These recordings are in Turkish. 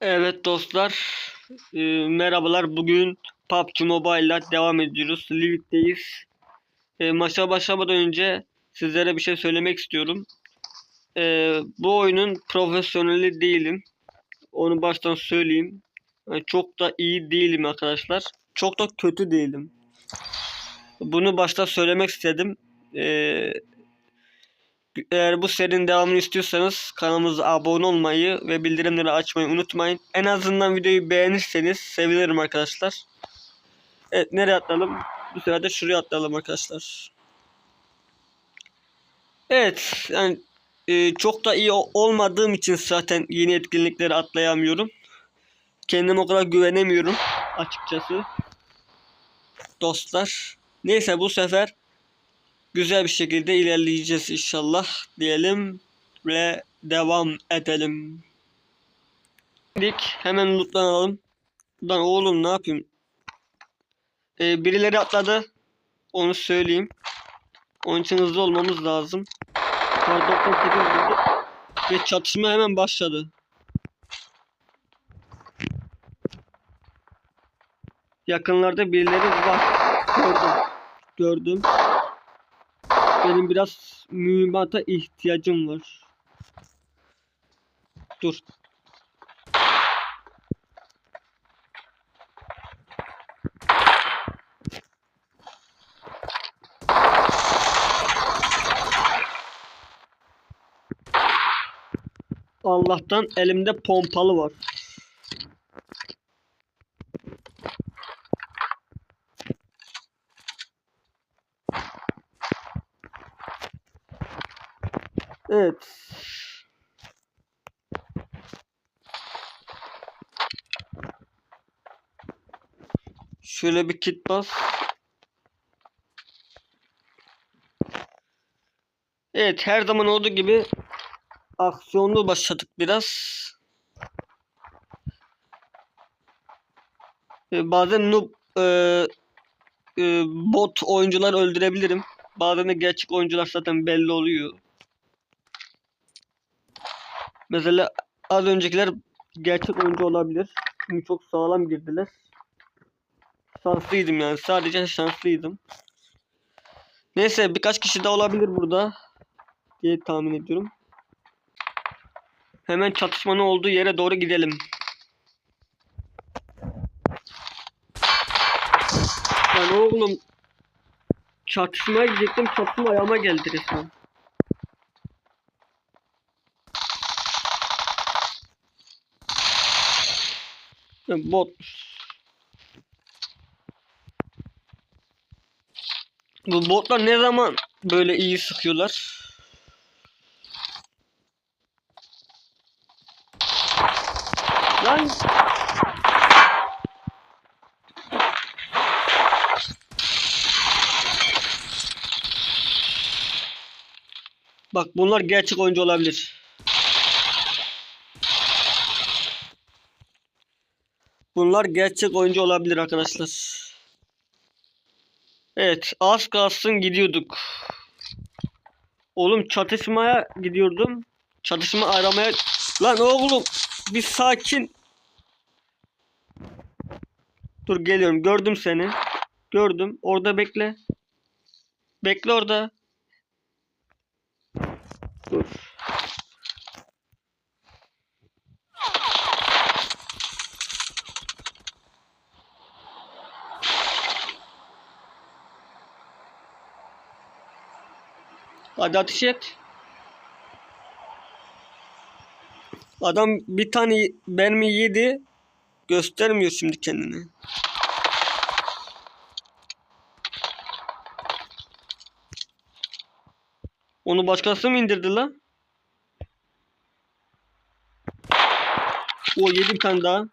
Evet dostlar, e, merhabalar. Bugün PUBG Mobile'la devam ediyoruz. Livik'teyiz. E, maça başlamadan önce sizlere bir şey söylemek istiyorum. E, bu oyunun profesyoneli değilim. Onu baştan söyleyeyim. E, çok da iyi değilim arkadaşlar. Çok da kötü değilim. Bunu başta söylemek istedim. E, eğer bu serinin devamını istiyorsanız kanalımıza abone olmayı ve bildirimleri açmayı unutmayın. En azından videoyu beğenirseniz sevinirim arkadaşlar. Evet nereye atlayalım? Bu sefer de şuraya atlayalım arkadaşlar. Evet yani e, çok da iyi olmadığım için zaten yeni etkinlikleri atlayamıyorum. Kendime o kadar güvenemiyorum açıkçası. Dostlar. Neyse bu sefer güzel bir şekilde ilerleyeceğiz inşallah diyelim ve devam edelim. Dik hemen lootlanalım. Lan oğlum ne yapayım? Ee, birileri atladı. Onu söyleyeyim. Onun için hızlı olmamız lazım. Kar 98 vurdu. Ve çatışma hemen başladı. Yakınlarda birileri var. Gördüm. Gördüm. Benim biraz mühimmata ihtiyacım var. Dur. Allah'tan elimde pompalı var. Evet. Şöyle bir kit bas. Evet her zaman olduğu gibi aksiyonlu başladık biraz. Ee, bazen noob e, e, bot oyuncular öldürebilirim. Bazen de gerçek oyuncular zaten belli oluyor. Mesela az öncekiler gerçek oyuncu olabilir. Çünkü çok sağlam girdiler. Şanslıydım yani. Sadece şanslıydım. Neyse birkaç kişi de olabilir burada. Diye tahmin ediyorum. Hemen çatışmanın olduğu yere doğru gidelim. Lan oğlum çatışmaya gidecektim. Çatışma ayağıma geldi resmen. Ya Botmuş. Bu botlar ne zaman böyle iyi sıkıyorlar? Lan Bak bunlar gerçek oyuncu olabilir. Bunlar gerçek oyuncu olabilir arkadaşlar. Evet az kalsın gidiyorduk. Oğlum çatışmaya gidiyordum. Çatışma aramaya... Lan oğlum bir sakin. Dur geliyorum gördüm seni. Gördüm orada bekle. Bekle orada. Dur. Hadi ateş. Adam bir tane mermi yedi. Göstermiyor şimdi kendini. Onu başkası mı indirdi lan? O yedi tane daha.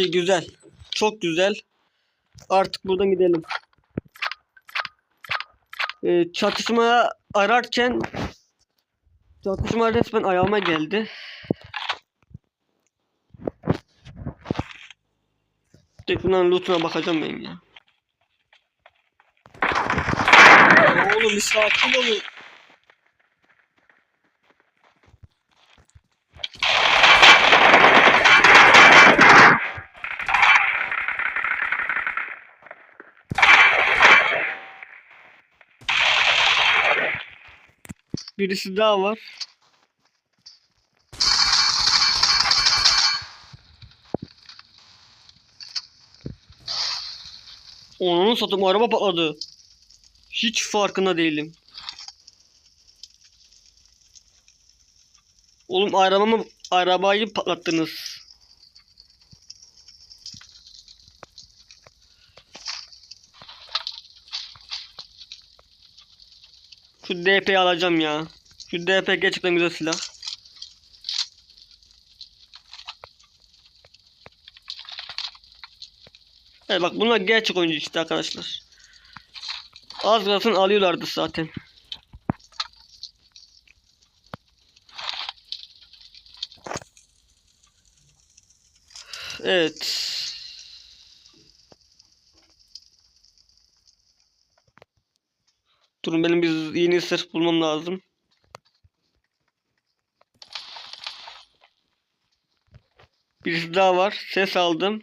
İyi güzel. Çok güzel. Artık buradan gidelim. Ee, çatışmaya ararken Çatışma resmen ayağıma geldi. Tek bunların lootuna bakacağım ben. Ya Oğlum bir sakin olun. Birisi daha var. Onun satım araba patladı. Hiç farkında değilim. Oğlum arabamı arabayı patlattınız. Şu DP'yi alacağım ya. Şu DP gerçekten güzel silah. Evet bak bunlar gerçek oyuncu işte arkadaşlar. Az kalsın alıyorlardı zaten. Evet. Durun benim bir yeni sırf bulmam lazım. Birisi daha var. Ses aldım.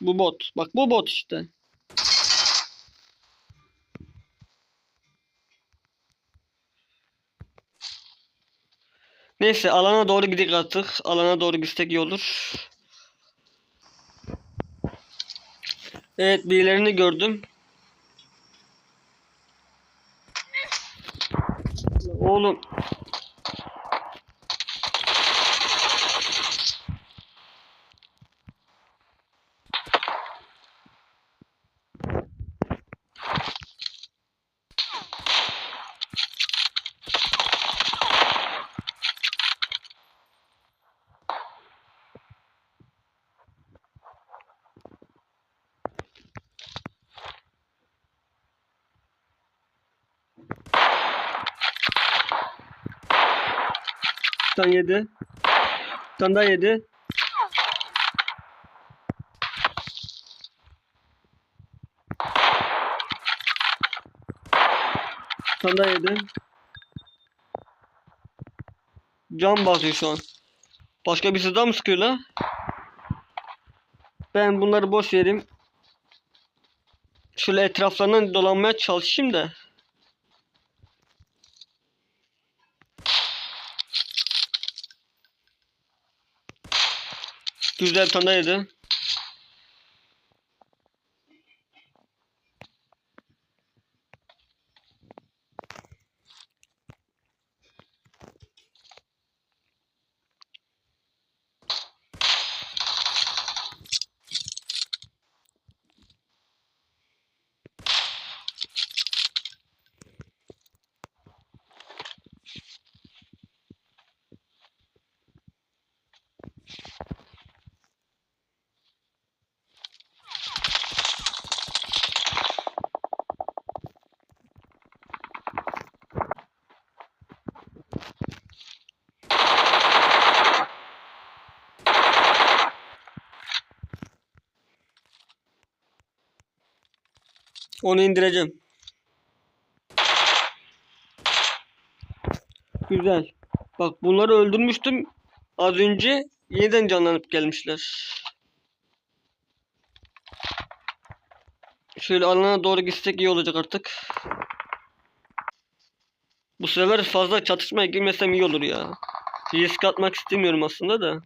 Bu bot. Bak bu bot işte. Neyse alana doğru gidelim artık. Alana doğru gitsek iyi olur. Evet birilerini gördüm. Oğlum. Tane yedi. Bir tane daha yedi. Bir tane daha yedi. Can basıyor şu an. Başka birisi daha mı sıkıyor la? Ben bunları boş vereyim. Şöyle etraflarından dolanmaya çalışayım da. Güzel daha yedi. Onu indireceğim. Güzel. Bak bunları öldürmüştüm. Az önce yeniden canlanıp gelmişler. Şöyle alana doğru gitsek iyi olacak artık. Bu sefer fazla çatışmaya girmesem iyi olur ya. Risk atmak istemiyorum aslında da.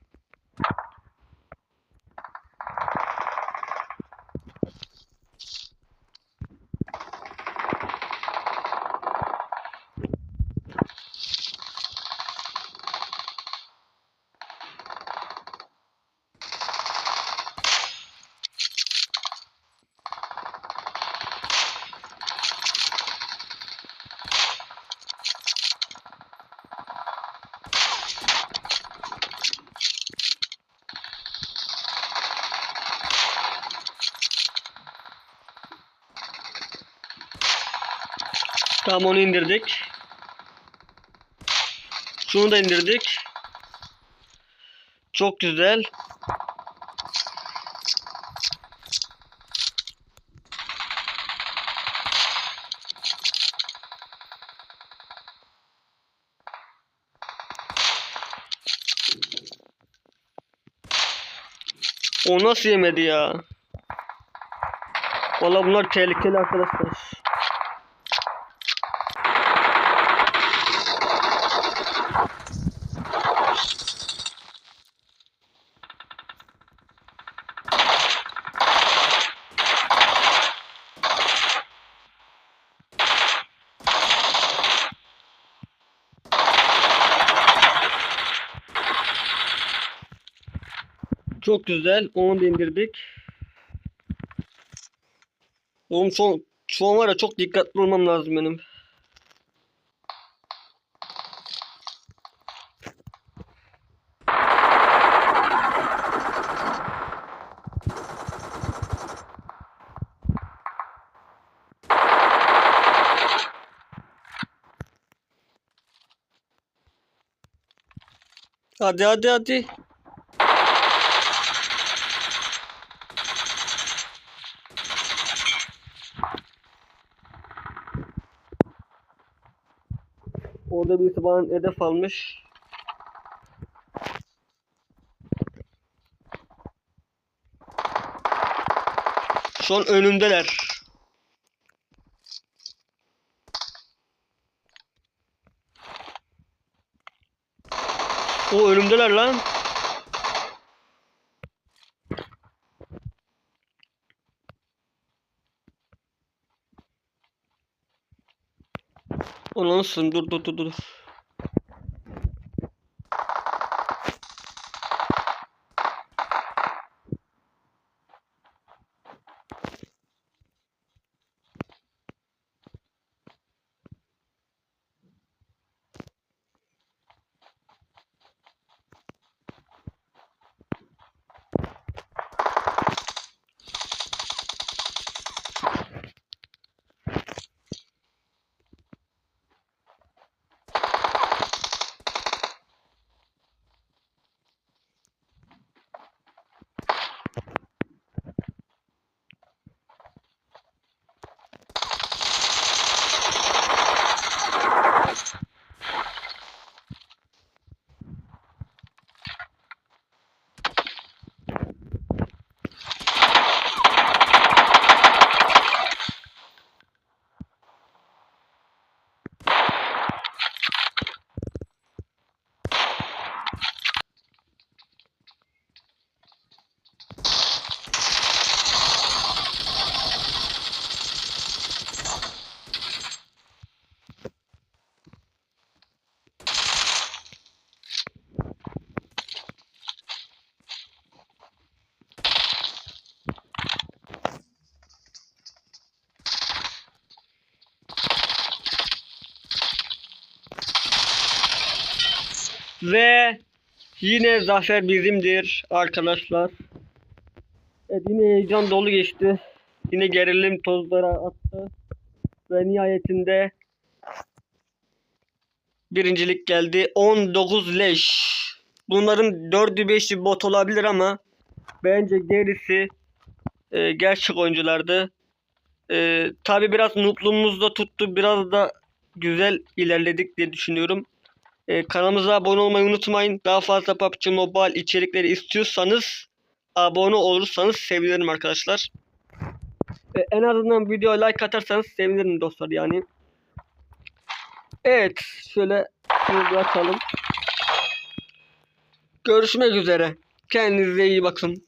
Tamam onu indirdik. Şunu da indirdik. Çok güzel. O nasıl yemedi ya? Valla bunlar tehlikeli arkadaşlar. Çok güzel. Onu da indirdik. Oğlum son, şu var ya çok dikkatli olmam lazım benim. Hadi hadi hadi. Orada birisi bana hedef almış. An önümdeler. O önümdeler lan. O nasıl? Dur dur dur dur. Ve yine zafer bizimdir arkadaşlar. Evet yine heyecan dolu geçti. Yine gerilim tozları attı. Ve nihayetinde birincilik geldi. 19 leş. Bunların 4'ü 5'i bot olabilir ama bence gerisi e, gerçek oyunculardı. E, Tabi biraz noobluğumuz da tuttu. Biraz da güzel ilerledik diye düşünüyorum. Ee, kanalımıza abone olmayı unutmayın. Daha fazla PUBG Mobile içerikleri istiyorsanız abone olursanız sevinirim arkadaşlar. Ee, en azından videoya like atarsanız sevinirim dostlar yani. Evet şöyle şunu. Görüşmek üzere. Kendinize iyi bakın.